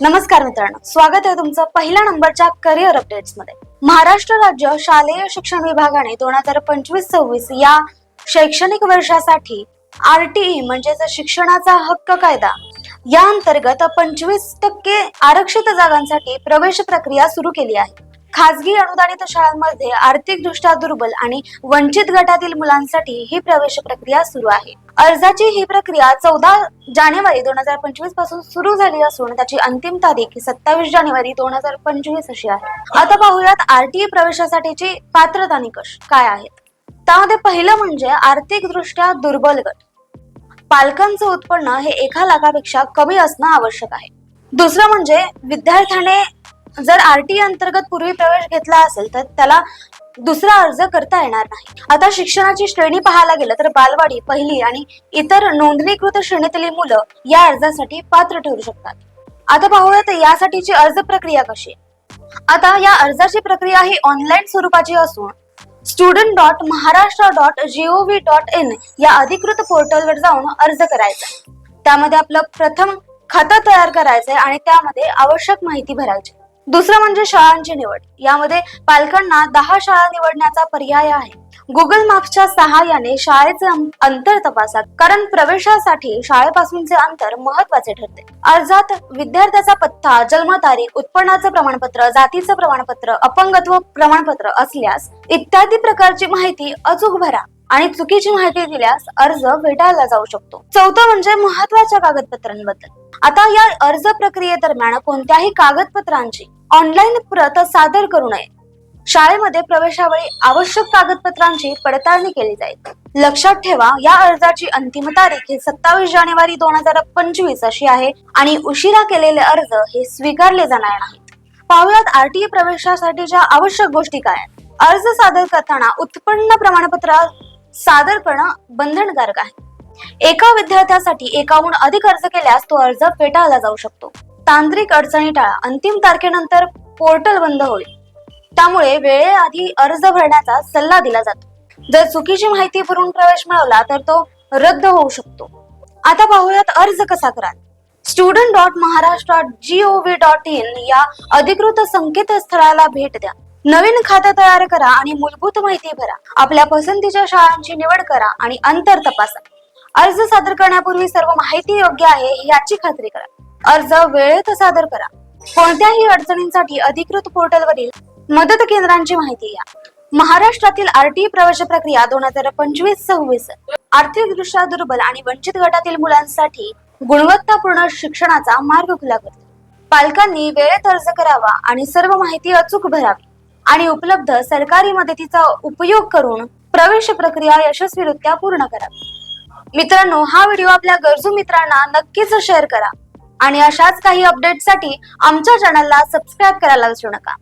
नमस्कार मित्रांनो स्वागत आहे तुमचं पहिल्या नंबरच्या करिअर अपडेट्समध्ये. महाराष्ट्र राज्य शालेय शिक्षण विभागाने दोन हजार पंचवीस सव्वीस या शैक्षणिक वर्षासाठी आरटीई म्हणजेच शिक्षणाचा हक्क कायदा या अंतर्गत पंचवीस टक्के आरक्षित जागांसाठी प्रवेश प्रक्रिया सुरू केली आहे. खासगी अनुदानित शाळांमध्ये आर्थिकदृष्ट्या दुर्बल आणि वंचित गटातील मुलांसाठी ही प्रवेश प्रक्रिया सुरू आहे. अर्जाची ही प्रक्रिया चौदा जानेवारी दोन हजार पंचवीसपासून सुरू झाली असून त्याची अंतिम तारीख सत्तावीस जानेवारी दोन हजार पंचवीस अशी आहे. आता पाहूयात आरटीई प्रवेशासाठीची पात्रता निकष काय आहेत? त्यामध्ये पहिलं म्हणजे आर्थिकदृष्ट्या दुर्बल गट. पालकांचं उत्पन्न हे एका लाखापेक्षा कमी असणं आवश्यक आहे. दुसरं म्हणजे विद्यार्थ्याने जर आरटीई अंतर्गत पूर्वी प्रवेश घेतला असेल तर त्याला दुसरा अर्ज करता येणार नाही. आता शिक्षणाची श्रेणी पाहायला गेलं तर बालवाडी पहिली आणि इतर नोंदणीकृत श्रेणीतली मुलं या अर्जासाठी पात्र ठरू शकतात. आता पाहूयात यासाठीची अर्ज प्रक्रिया कशी आता या अर्जाची प्रक्रिया ही ऑनलाईन स्वरूपाची असून student dot Maharashtra dot G O V dot in या अधिकृत पोर्टलवर जाऊन अर्ज करायचा त्यामध्ये आपलं प्रथम खातं तयार करायचंय आणि त्यामध्ये आवश्यक माहिती भरायची दुसरं म्हणजे शाळांची निवड. यामध्ये पालकांना दहा शाळा निवडण्याचा पर्याय आहे. गुगल मॅप्सच्या सहाय्याने शाळेचे अंतर तपासा कारण प्रवेशासाठी शाळेपासूनचे अंतर महत्त्वाचे ठरते. अर्जात विद्यार्थ्याचा पत्ता जन्मतारीख उत्पन्नाचं प्रमाणपत्र जातीचं प्रमाणपत्र अपंगत्व प्रमाणपत्र असल्यास इत्यादी प्रकारची माहिती अचूक भरा आणि चुकीची माहिती दिल्यास अर्ज फेटाळला जाऊ शकतो. चौथं म्हणजे महत्त्वाच्या कागदपत्रांबद्दल. आता या अर्ज प्रक्रियेदरम्यान कोणत्याही कागदपत्रांची ऑनलाईन प्रत सादर करू नये. शाळेमध्ये प्रवेशावेळी आवश्यक कागदपत्रांची पडताळणी केली जाईल. लक्षात ठेवा या अर्जाची अंतिम तारीख ही सत्तावीस जानेवारी दोन हजार पंचवीस अशी आहे आणि उशिरा केलेले अर्ज हे स्वीकारले जाणार नाहीत. पाहुयात आरटीए प्रवेशासाठीच्या आवश्यक गोष्टी काय अर्ज सादर करताना उत्पन्न प्रमाणपत्र सादर करणं बंधनकारक आहे. एका विद्यार्थ्यासाठी एकाहून अधिक अर्ज केल्यास तो अर्ज फेटाळला जाऊ शकतो. तांत्रिक अडचणी टाळा. अंतिम तारखेनंतर पोर्टल बंद होईल. त्यामुळे वेळेआधी अर्ज भरण्याचा सल्ला दिला जातो. जर चुकीची माहिती भरून प्रवेश मिळवला तर तो रद्द होऊ शकतो. आता पाहूयात अर्ज कसा कराल. Student dot Maharashtra O V dot in या अधिकृत संकेतस्थळाला भेट द्या. नवीन खातं तयार करा आणि मूलभूत माहिती भरा. आपल्या पसंतीच्या शाळांची निवड करा आणि अंतर तपासा. अर्ज सादर करण्यापूर्वी सर्व माहिती योग्य आहे याची खात्री करा. अर्ज वेळेत सादर करा. कोणत्याही अडचणींसाठी अधिकृत पोर्टलवरील मदत केंद्रांची माहिती घ्या. महाराष्ट्रातील आरटीई प्रवेश प्रक्रिया दोन हजार पंचवीस सव्वीस आर्थिकदृष्ट्या दुर्बल आणि वंचित गटातील मुलांसाठी गुणवत्तापूर्ण शिक्षणाचा मार्ग खुला करतो. पालकांनी वेळेत अर्ज करावा आणि सर्व माहिती अचूक भरावी आणि उपलब्ध सरकारी मदतीचा उपयोग करून प्रवेश प्रक्रिया यशस्वीरित्या पूर्ण करावी. मित्रांनो हा व्हिडिओ आपल्या गरजू मित्रांना नक्कीच शेअर करा. आणि अशाच काही अपडेटसाठी आमच्या चॅनलला सबस्क्राईब करायला विसरू नका.